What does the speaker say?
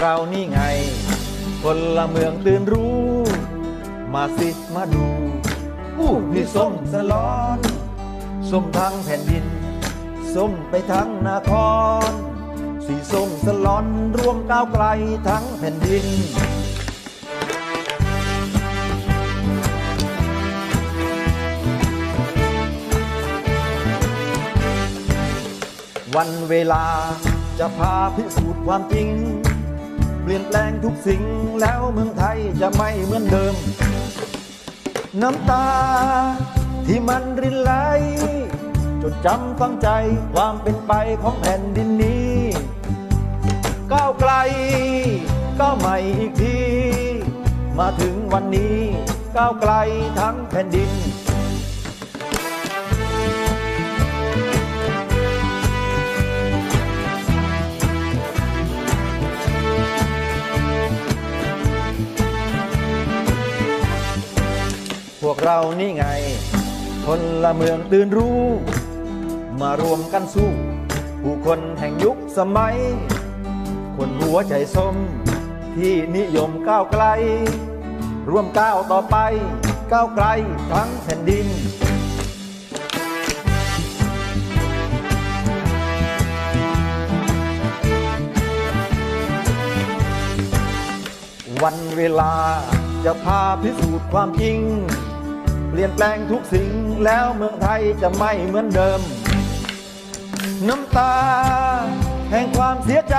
เรานี่ไงคนละเมืองตื่นรู้ มาสิมาดูอู้นี่ส้มสลอนส้มทั้งแผ่นดิน ส้มไปทั้งนคร สีส้มสลอนรวมก้าวไกลทั้งแผ่นดินวันเวลาจะพาพิสูจน์ความจริง ปลี่ยนแปลงทุกสิ่งแล้วเมืองไทยจะไม่เหมือนเดิม น้ำตาที่มันรินไหล จดจำฝังใจความเป็นไปของแผ่นดินนี้ ก้าวไกลก้าวใหม่อีกที มาถึงวันนี้ก้าวไกลทั้งแผ่นดิน พวกเรานี่ไง คนละเมืองตื่นรู้ มารวมกันสู้ ผู้คนแห่งยุคสมัย คนหัวใจส้ม ที่นิยมก้าวไกล ร่วมก้าวต่อไป ก้าวไกลทั้งแผ่นดินวันเวลาจะพาพิสูจน์ความจริง เปลี่ยนแปลงทุกสิ่งแล้วเมืองไทยจะไม่เหมือนเดิม น้ำตา แห่งความเสียใจ